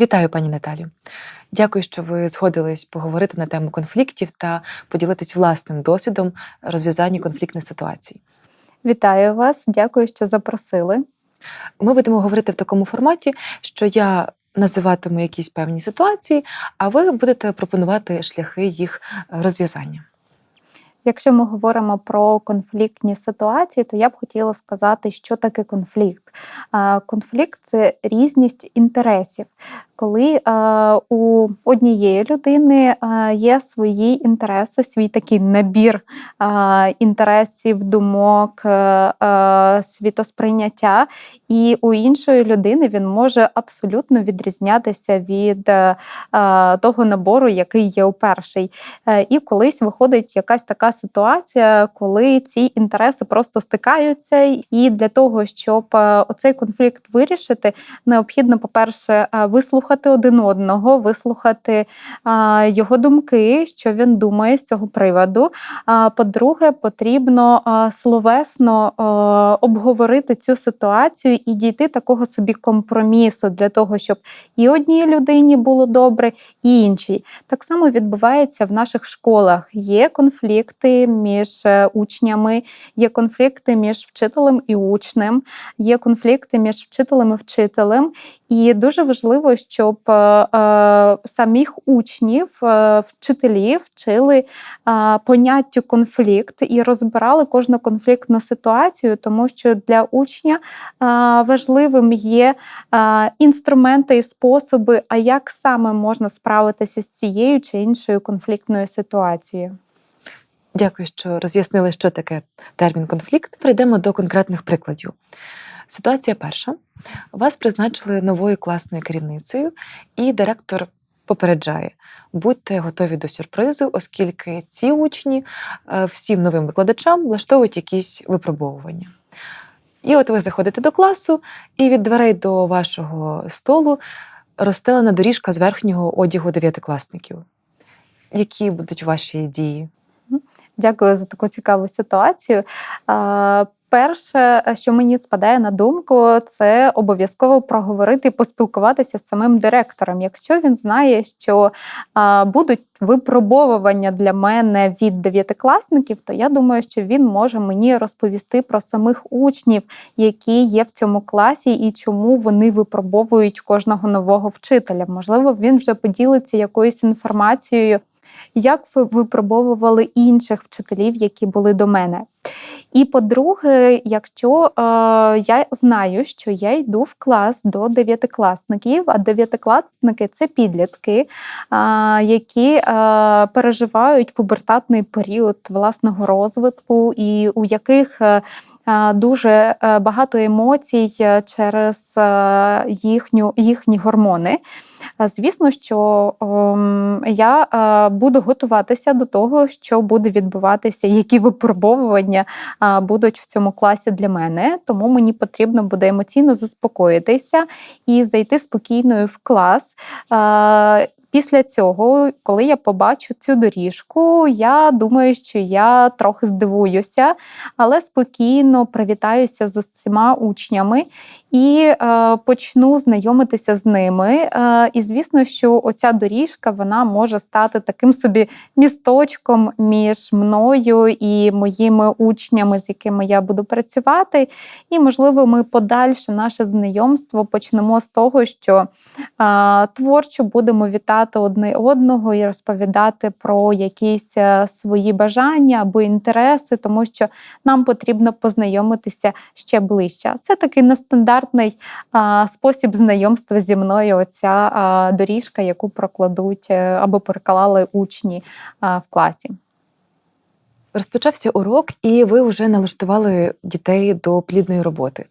Вітаю, пані Наталю. Дякую, що ви згодились поговорити на тему конфліктів та поділитись власним досвідом розв'язання конфліктних ситуацій. Вітаю вас, дякую, що запросили. Ми будемо говорити в такому форматі, що я називатиму якісь певні ситуації, а ви будете пропонувати шляхи їх розв'язання. Якщо ми говоримо про конфліктні ситуації, то я б хотіла сказати, що таке конфлікт. Конфлікт це різність інтересів, коли у однієї людини є свої інтереси, свій такий набір інтересів, думок, світосприйняття, і у іншої людини він може абсолютно відрізнятися від того набору, який є у перший. Е, І колись виходить якась така ситуація, коли ці інтереси просто стикаються. І для того, щоб е, оцей конфлікт вирішити, необхідно, по-перше, е, вислухати один одного, вислухати е, його думки, що він думає з цього приводу. А По-друге, потрібно словесно обговорити цю ситуацію і дійти такого собі компромісу для того, щоб і одній людині було добре, і іншій. Так само відбувається в наших школах. Є конфлікти між е, учнями, є конфлікти між вчителем і учнем, є конфлікти між вчителем і вчителем. І дуже важливо, щоб е, е, самих учнів, е, вчителі вчили поняттю конфлікт і розбирали кожну конфліктну ситуацію, тому що для учня важливим є інструменти і способи, а як саме можна справитися з цією чи іншою конфліктною ситуацією. Дякую, що роз'яснили, що таке термін конфлікт. Перейдемо до конкретних прикладів. Ситуація перша: вас призначили новою класною керівницею, і директор попереджає: будьте готові до сюрпризу, оскільки ці учні е, всім новим викладачам влаштовують якісь випробовування. І от ви заходите до класу, і від дверей до вашого столу розстелена доріжка з верхнього одягу дев'ятикласників. Які будуть ваші дії? Дякую за таку цікаву ситуацію. Перше, що мені спадає на думку, це обов'язково проговорити і поспілкуватися з самим директором. Якщо він знає, що будуть випробовування для мене від дев'ятикласників, то я думаю, що він може мені розповісти про самих учнів, які є в цьому класі, і чому вони випробовують кожного нового вчителя. Можливо, він вже поділиться якоюсь інформацією. Як ви випробовували інших вчителів, які були до мене? І по-друге, якщо е, я знаю, що я йду в клас до дев'ятикласників, а дев'ятикласники це підлітки, е, які е, переживають пубертатний період власного розвитку, і у яких е, Дуже багато емоцій через їхню, їхні гормони. Звісно, що ем, я буду готуватися до того, що буде відбуватися, які випробовування будуть в цьому класі для мене. Тому мені потрібно буде емоційно заспокоїтися і зайти спокійною в клас. Після цього, коли я побачу цю доріжку, я думаю, що я трохи здивуюся, але спокійно привітаюся з усіма учнями і е, почну знайомитися з ними. Е, і звісно, що оця доріжка вона може стати таким собі місточком між мною і моїми учнями, з якими я буду працювати. І, можливо, ми подальше наше знайомство почнемо з того, що е, творчо будемо вітати одне одного і розповідати про якісь е, свої бажання або інтереси, тому що нам потрібно познайомитися ще ближче. Це такий нестандартний а, спосіб знайомства зі мною. Оця а, доріжка, яку прокладуть е, або переклали учні а, в класі. Розпочався урок, і ви вже налаштували дітей до плідної роботи.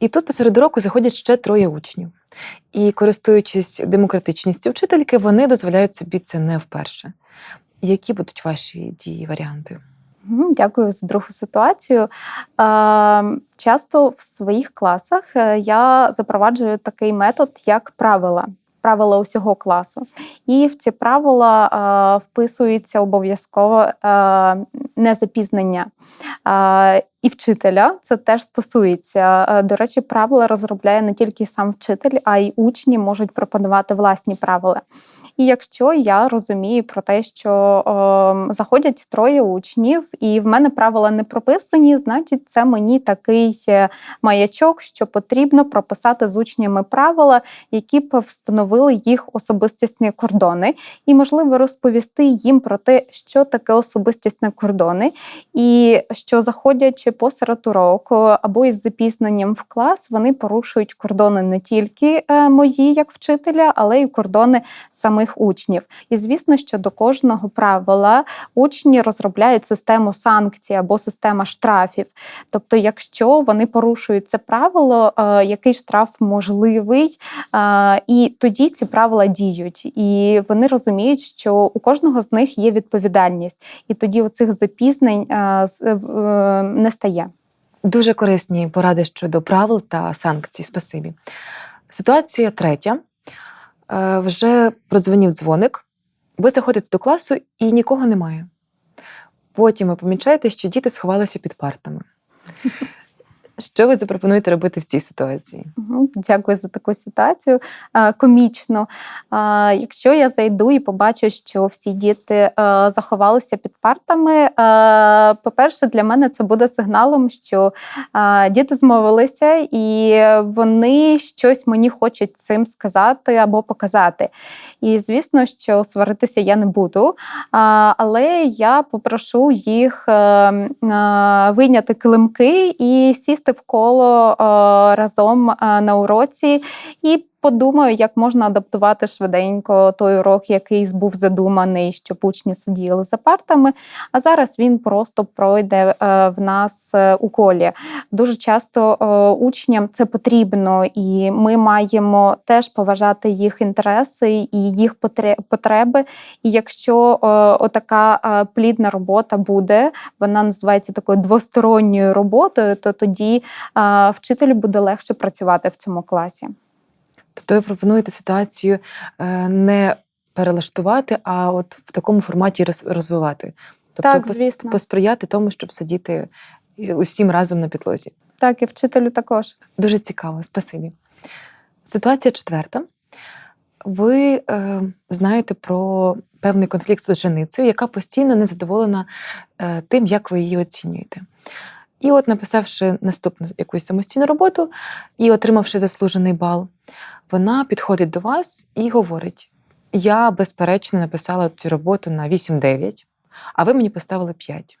І тут посеред уроку заходять ще троє учнів. І, користуючись демократичністю вчительки, вони дозволяють собі це не вперше. Які будуть ваші дії, варіанти? Дякую за другу ситуацію. Часто в своїх класах е, я запроваджую такий метод, як правила. Правила усього класу. І в ці правила е, вписується обов'язково е, не запізнення. І вчителя це теж стосується. Е, До речі, правила розробляє не тільки сам вчитель, а й учні можуть пропонувати власні правила. І якщо я розумію про те, що е, заходять троє учнів, і в мене правила не прописані, значить, це мені такий е, маячок, що потрібно прописати з учнями правила, які б встановили їх особистісні кордони, і можливо розповісти їм про те, що таке особистісні кордони, і що заходячи посеред уроку або із запізненням в клас, вони порушують кордони не тільки е, мої як вчителя, але й кордони самих учнів. І звісно, що до кожного правила учні розробляють систему санкцій або система штрафів. Тобто, якщо вони порушують це правило, е, який штраф можливий, е, і тоді ці правила діють, і вони розуміють, що у кожного з них є відповідальність, і тоді оцих запізнень не стає. Дуже корисні поради щодо правил та санкцій. Спасибі. Ситуація третя. Е, Вже продзвонів дзвоник. Ви заходите до класу і нікого немає. Потім ви помічаєте, що діти сховалися під партами. Що ви запропонуєте робити в цій ситуації? Дякую за таку ситуацію. Комічно. Якщо я зайду і побачу, що всі діти е, заховалися під партами, е, по-перше, для мене це буде сигналом, що діти змовилися і вони щось мені хочуть цим сказати або показати. І звісно, що сваритися я не буду, але я попрошу їх е, е, вийняти килимки і сісти в коло е, разом е, на уроці і. Подумаю, як можна адаптувати швиденько той урок, який був задуманий, щоб учні сиділи за партами. А зараз він просто пройде е, в нас е, у колі. Дуже часто е, учням це потрібно, і ми маємо теж поважати їх інтереси і їх потреби. І якщо отака плідна робота буде, вона називається такою двосторонньою роботою, то тоді вчителю буде легше працювати в цьому класі. Тобто ви пропонуєте ситуацію е, не перелаштувати, а от в такому форматі роз- розвивати. Тобто Так, звісно. посприяти тому, щоб сидіти усім разом на підлозі. Так, і вчителю також. Дуже цікаво, спасибі. Ситуація четверта. Ви е, знаєте про певний конфлікт з ученицею, яка постійно не задоволена е, тим, як ви її оцінюєте. І от, написавши наступну якусь самостійну роботу і отримавши заслужений бал, вона підходить до вас і говорить: Я, безперечно, написала цю роботу на 8-9, а ви мені поставили 5.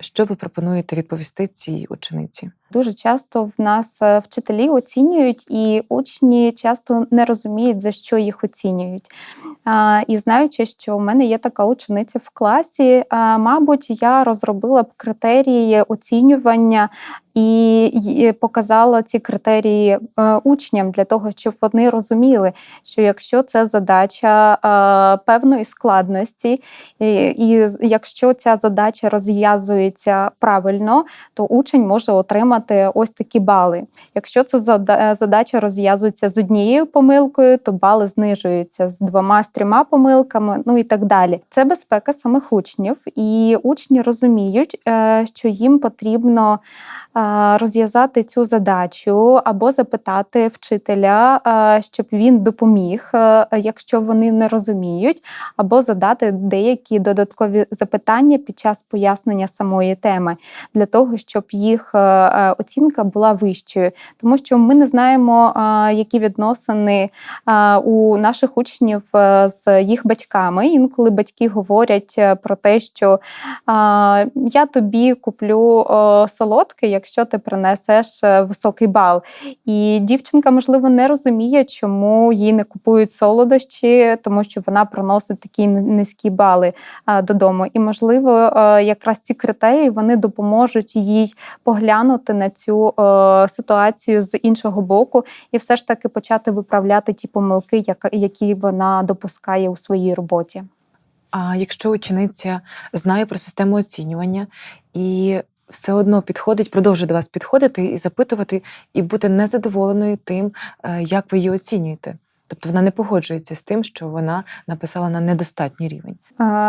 Що ви пропонуєте відповісти цій учениці? Дуже часто в нас е, вчителі оцінюють, і учні часто не розуміють, за що їх оцінюють. І знаючи, що в мене є така учениця в класі, мабуть, я розробила б критерії оцінювання і показала ці критерії е, учням для того, щоб вони розуміли, що якщо це задача певної складності, і якщо ця задача розв'язується правильно, то учень може отримати ось такі бали. Якщо ця задача розв'язується з однією помилкою, то бали знижуються з двома з трьома помилками, ну і так далі. Це безпека самих учнів, і учні розуміють, е, що їм потрібно е, розв'язати цю задачу або запитати вчителя, е, щоб він допоміг, е, якщо вони не розуміють, або задати деякі додаткові запитання під час пояснення самої теми для того, щоб їх е, е, оцінка була вищою, тому що ми не знаємо, які відносини у наших учнів е, з їх батьками. Інколи батьки говорять е, про те, що я тобі куплю солодке, якщо ти принесеш е, високий бал. І дівчинка, можливо, не розуміє, чому їй не купують солодощі, тому що вона приносить такі низькі бали додому. І, можливо, якраз ці критерії вони допоможуть їй поглянути на цю е, ситуацію з іншого боку, і все ж таки почати виправляти ті помилки, які вона допускає у своїй роботі. А якщо учениця знає про систему оцінювання і все одно підходить, продовжує до вас підходити і запитувати, і бути незадоволеною тим, е, як ви її оцінюєте. Тобто вона не погоджується з тим, що вона написала на недостатній рівень.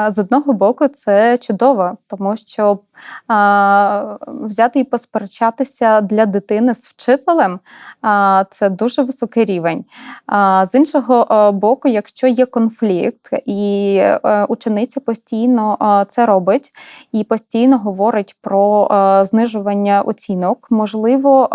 З одного боку, це чудово, тому що а, взяти і посперечатися для дитини з вчителем а, це дуже високий рівень. А, з іншого боку, якщо є конфлікт, і е, учениця постійно це робить і постійно говорить про знижування оцінок, можливо,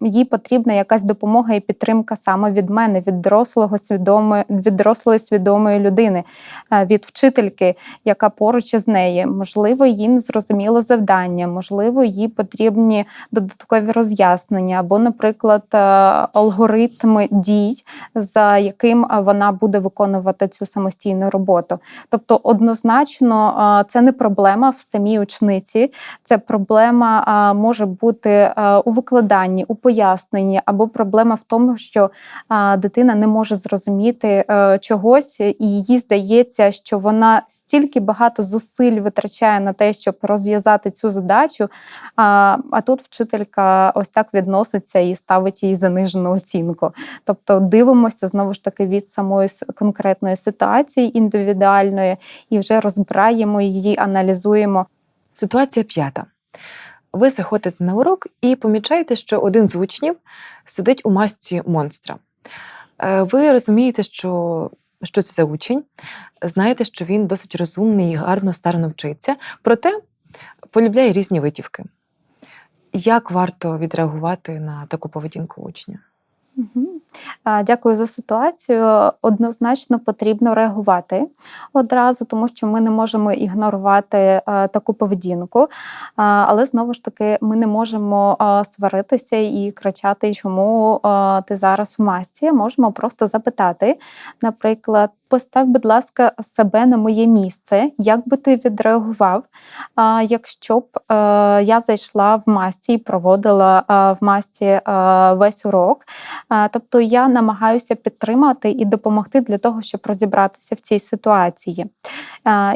їй потрібна якась допомога і підтримка саме від мене, від дорослого свідомої, від дорослої свідомої людини, е, від вчительки, яка поруч із нею. Можливо, їй не зрозуміло завдання, можливо, їй потрібні додаткові роз'яснення, або, наприклад, е, алгоритми дій, за яким е, вона буде виконувати цю самостійну роботу. Тобто, однозначно, це не проблема в самій учениці, це проблема може бути у викладанні, у поясненні, або проблема в тому, що е, дитина не може зрозуміти е, чогось, і їй здається, що вона стільки багато зусиль витрачає на те, щоб розв'язати цю задачу. А, а тут вчителька ось так відноситься і ставить їй занижену оцінку. Тобто дивимося знову ж таки від самої конкретної ситуації індивідуальної і вже розбираємо її, аналізуємо. Ситуація п'ята. Ви заходите на урок і помічаєте, що один з учнів сидить у масці монстра. Е, Ви розумієте, що, що це за учень, знаєте, що він досить розумний і гарно старано вчиться, проте полюбляє різні витівки. Як варто відреагувати на таку поведінку учня? Мгм. Дякую за ситуацію. Однозначно потрібно реагувати одразу, тому що ми не можемо ігнорувати таку поведінку. Але знову ж таки, ми не можемо сваритися і кричати, чому ти зараз в масці. Можемо просто запитати, наприклад. Постав, будь ласка, себе на моє місце. Як би ти відреагував, якщо б е, я зайшла в масці і проводила е, в масці е, весь урок? Тобто я намагаюся підтримати і допомогти для того, щоб розібратися в цій ситуації.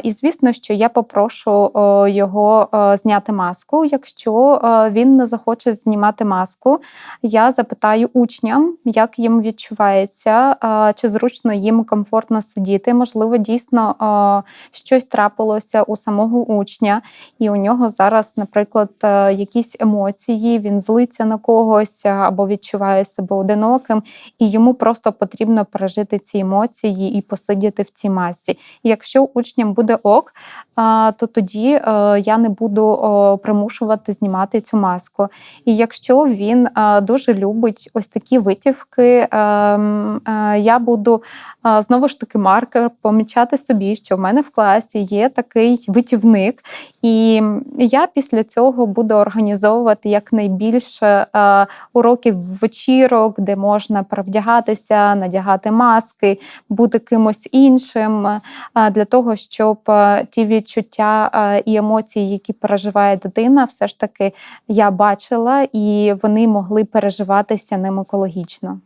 І звісно, що я попрошу його зняти маску. Якщо він не захоче знімати маску, я запитаю учням, як їм відчувається, чи зручно їм комфортно сидіти. Можливо, дійсно щось трапилося у самого учня, і у нього зараз, наприклад, е, якісь емоції, він злиться на когось або відчуває себе одиноким, і йому просто потрібно пережити ці емоції і посидіти в цій масці. Якщо учням буде ок, то тоді е, я не буду примушувати знімати цю маску. І якщо він е, дуже любить ось такі витівки, ем, е, я буду е, знову ж таки маркер помічати собі, що в мене в класі є такий витівник, і я після цього буду організовувати якнайбільше е, уроків вечірок, де можна перевдягатися, надягати маски, бути кимось іншим, е, для того, щоб е, ті відчуття і емоції, які переживає дитина, все ж таки я бачила, і вони могли переживатися ним екологічно.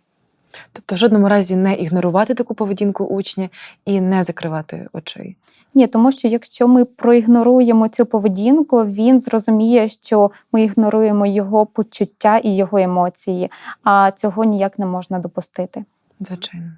Тобто, в жодному разі не ігнорувати таку поведінку учня і не закривати очей. Ні, тому що якщо ми проігноруємо цю поведінку, він зрозуміє, що ми ігноруємо його почуття і його емоції, а цього ніяк не можна допустити. Звичайно.